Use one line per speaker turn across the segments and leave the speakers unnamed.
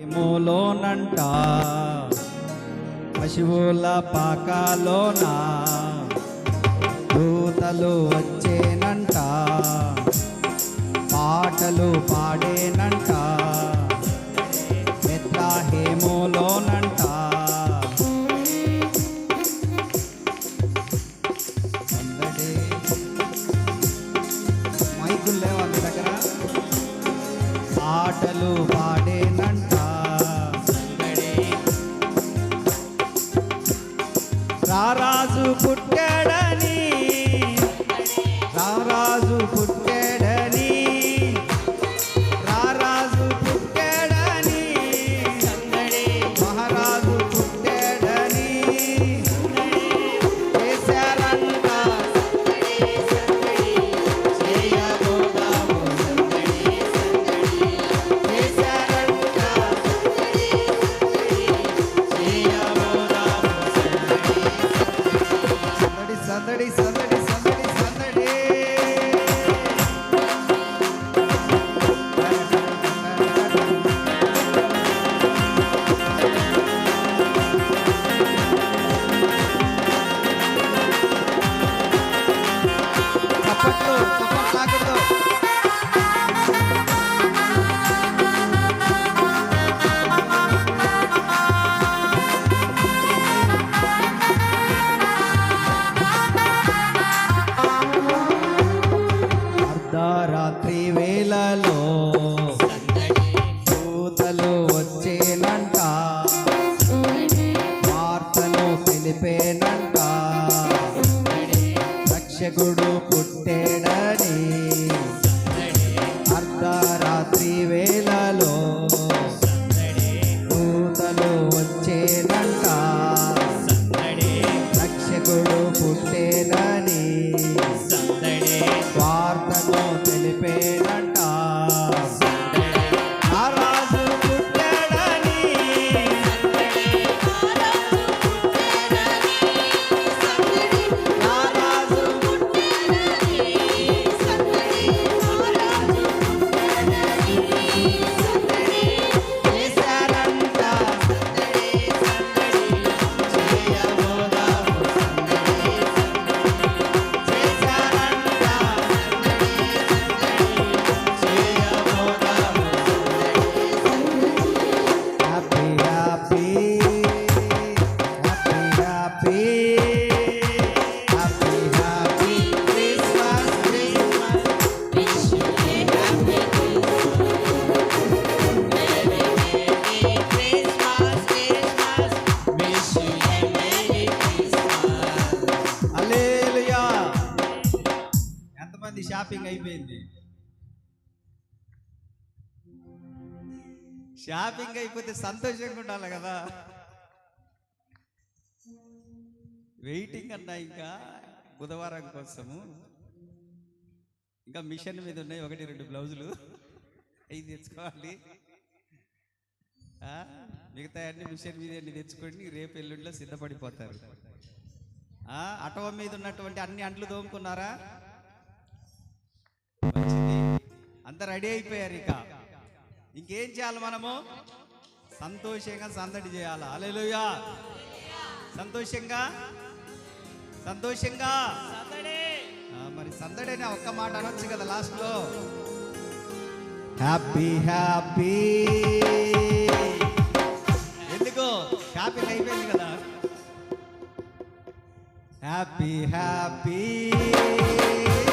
ఏమోలోనంట? పశువుల పాకాలోన? దూతలు వచ్చేనంట? పాటలు పాడేనంట? షాపింగ్ అయిపోయింది. షాపింగ్ అయిపోతే సంతోషంగా ఉండాలి కదా. వెయిటింగ్ అన్నా ఇంకా బుధవారం కోసము. ఇంకా మిషన్ మీద ఉన్నాయి ఒకటి రెండు బ్లౌజులు. అవి తెచ్చుకోవాలి. మిగతా అన్ని మిషన్ మీద అన్ని తెచ్చుకొని రేపు ఎల్లుండిలో సిద్ధపడిపోతారు. అటవ మీద ఉన్నటువంటి అన్ని అంట్లు తోముకున్నారా? మంచిది. అంత రెడీ అయిపోయారు ఇక. ఇంకేం చేయాలి మనము? సంతోషంగా సందడి చేయాలి? అలెలుయా సంతోషంగా? సంతోషంగా? మరి సందడి అని ఒక్క మాట అనొచ్చు కదా లాస్ట్లో హ్యాపీ హ్యాపీ. ఎందుకు? షాపింగ్ అయిపోయింది కదా. Happy happy happy.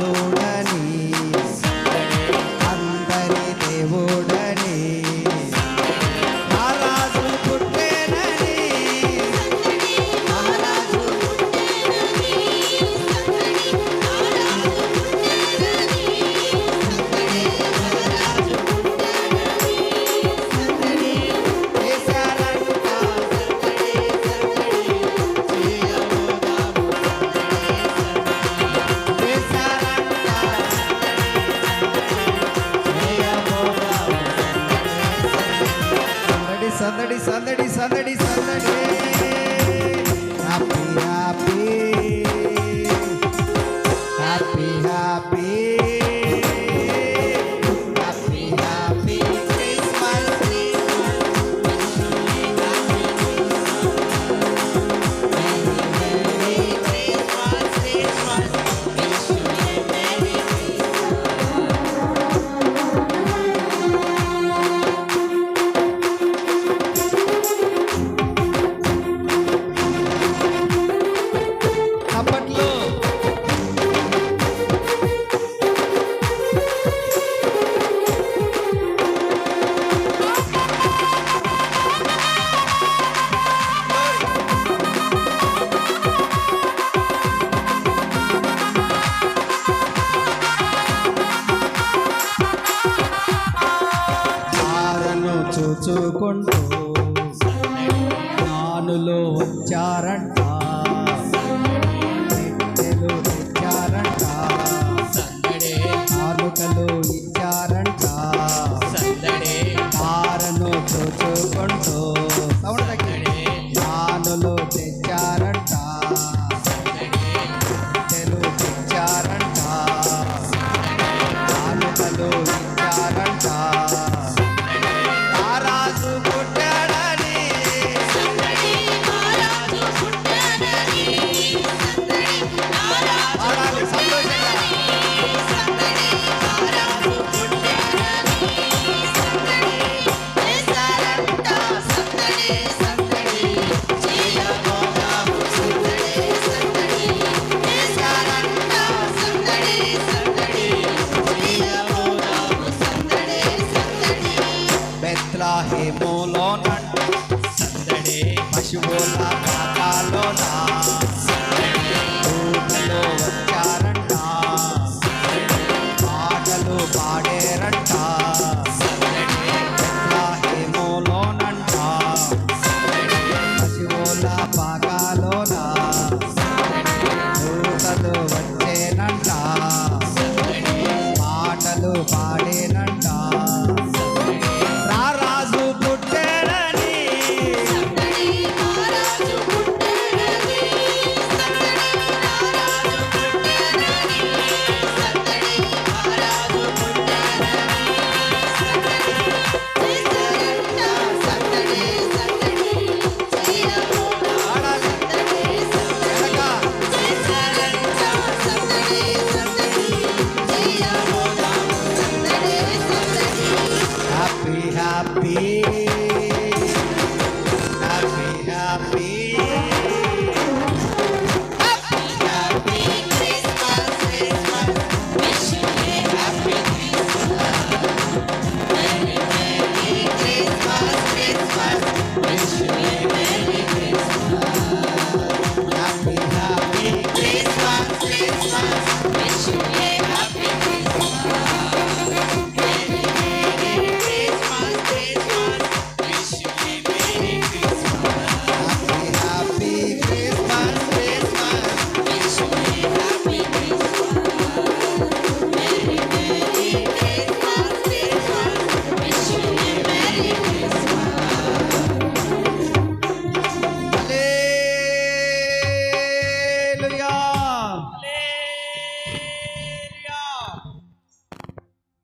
Lord.
happy.
చూచుకుంటూ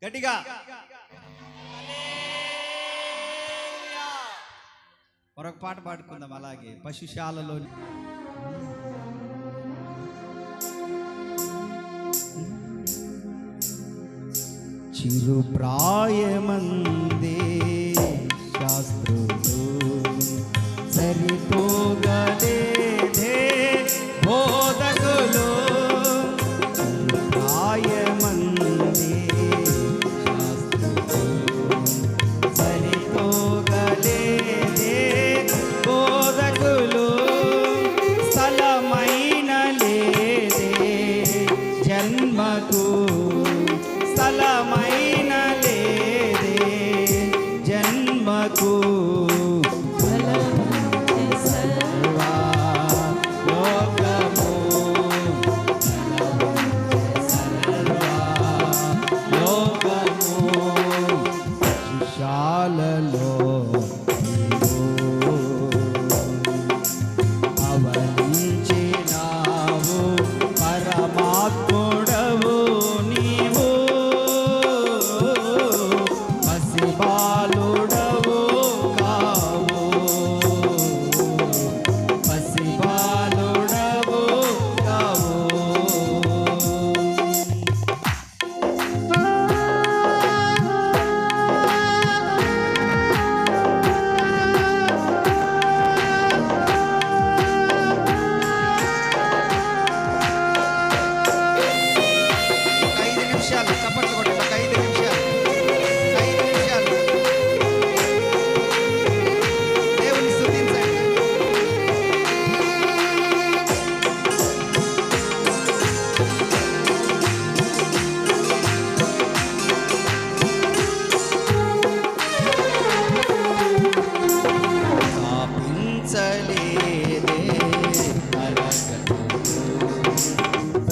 గట్టిగా. మరొక పాట పాడుకుందాం అలాగే. పశుశాలలో. చిరు ప్రాయమందే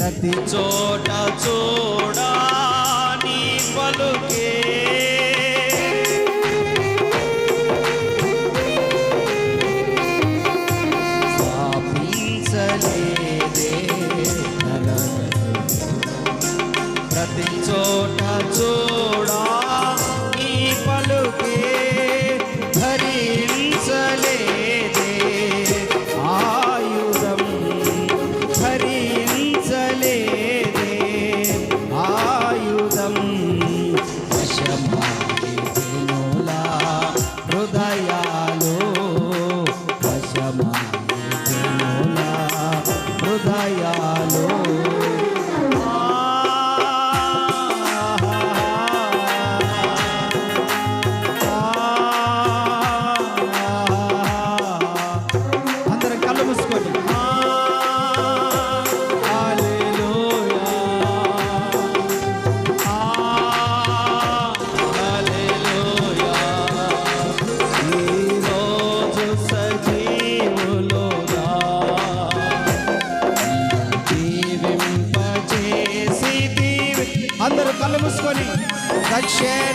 ప్రతి చోట చూడా నీ పలుకే ভালো share.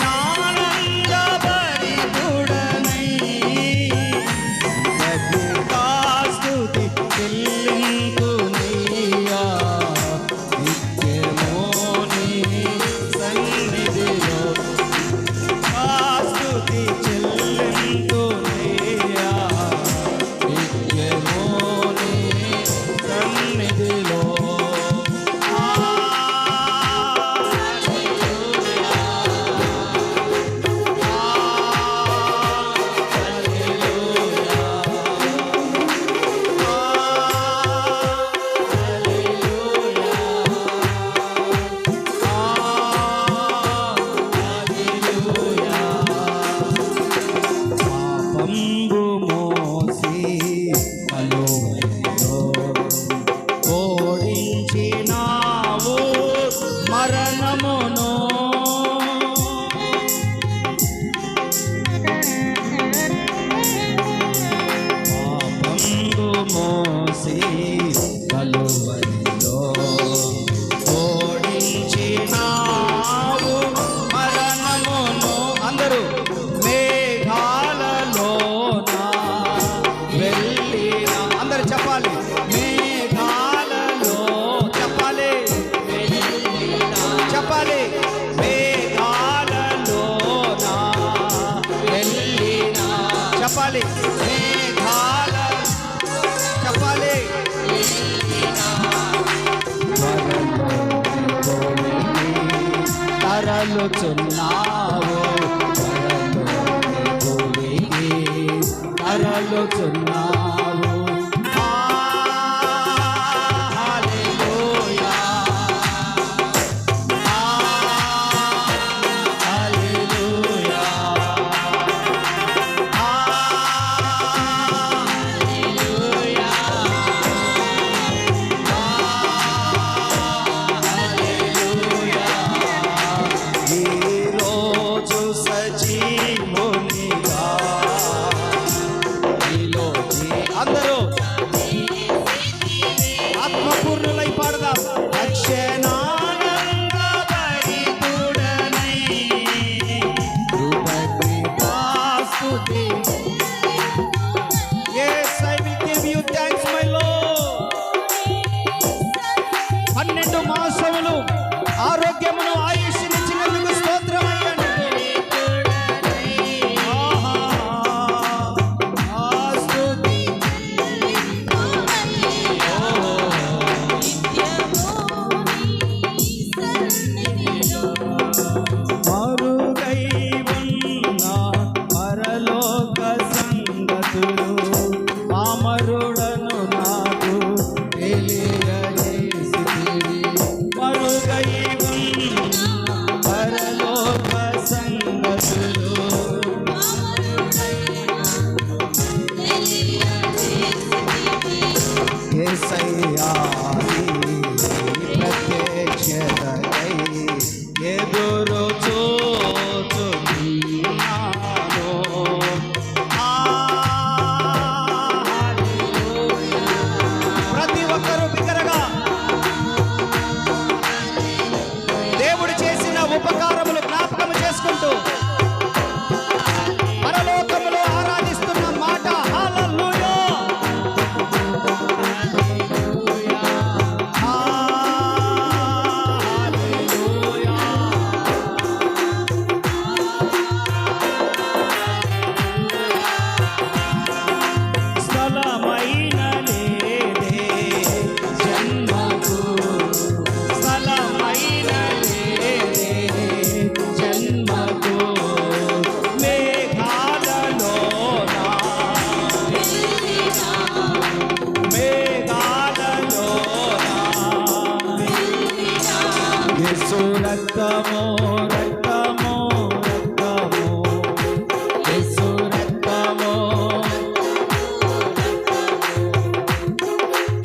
తరలుచున్నావు ஆத்ம பூர்ணலை பாடுதா?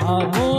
amor.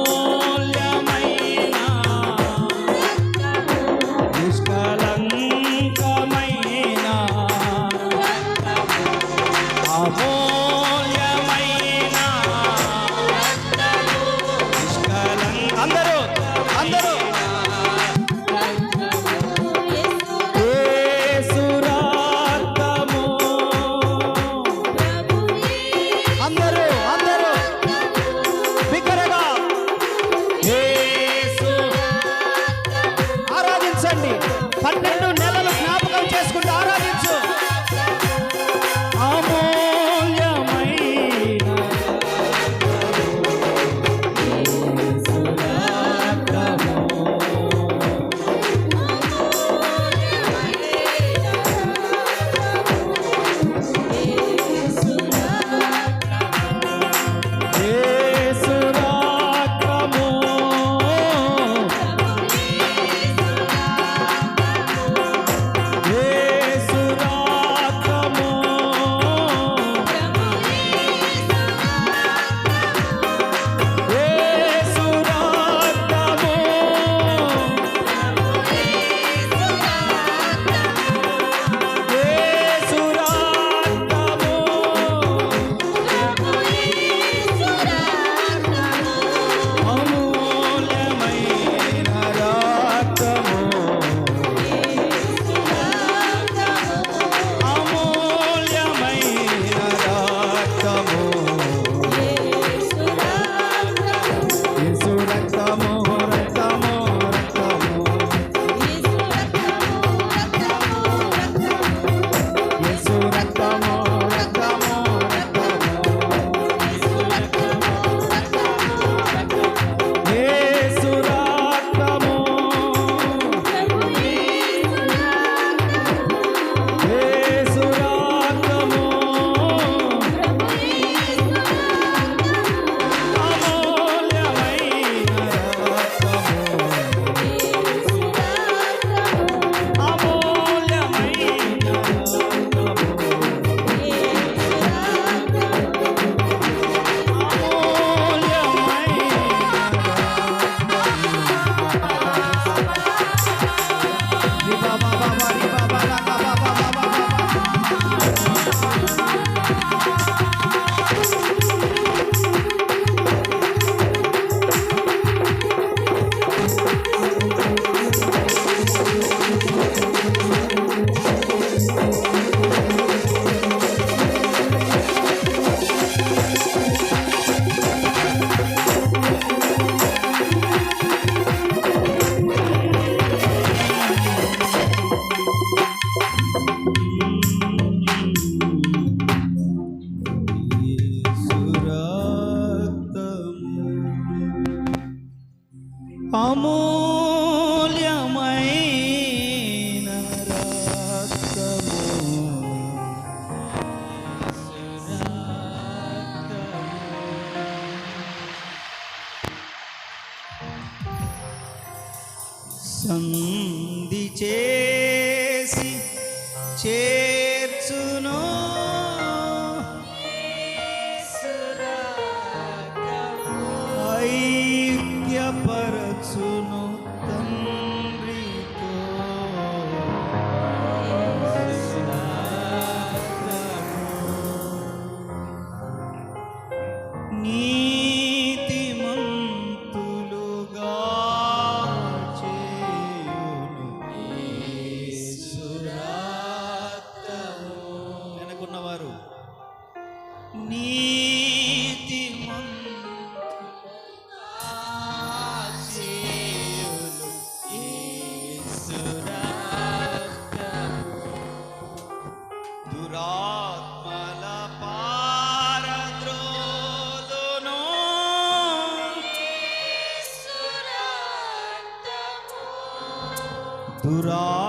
Dura.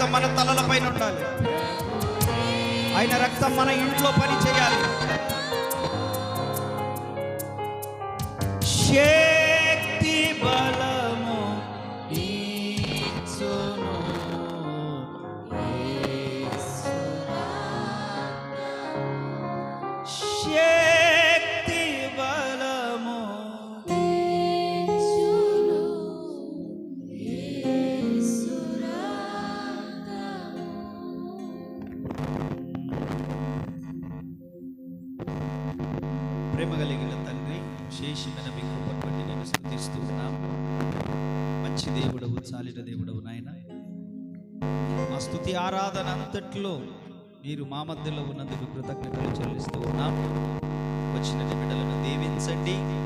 రక్తం మన తలల పైన ఉండాలి. ఆయన రక్తం మన ఇంట్లో పని చేయాలి. షే అంతట్లో మీరు మా మధ్యలో ఉన్నందుకు కృతజ్ఞతలు చెల్లిస్తూ ఉన్నాం. వచ్చిన బిడ్డలను దీవించండి.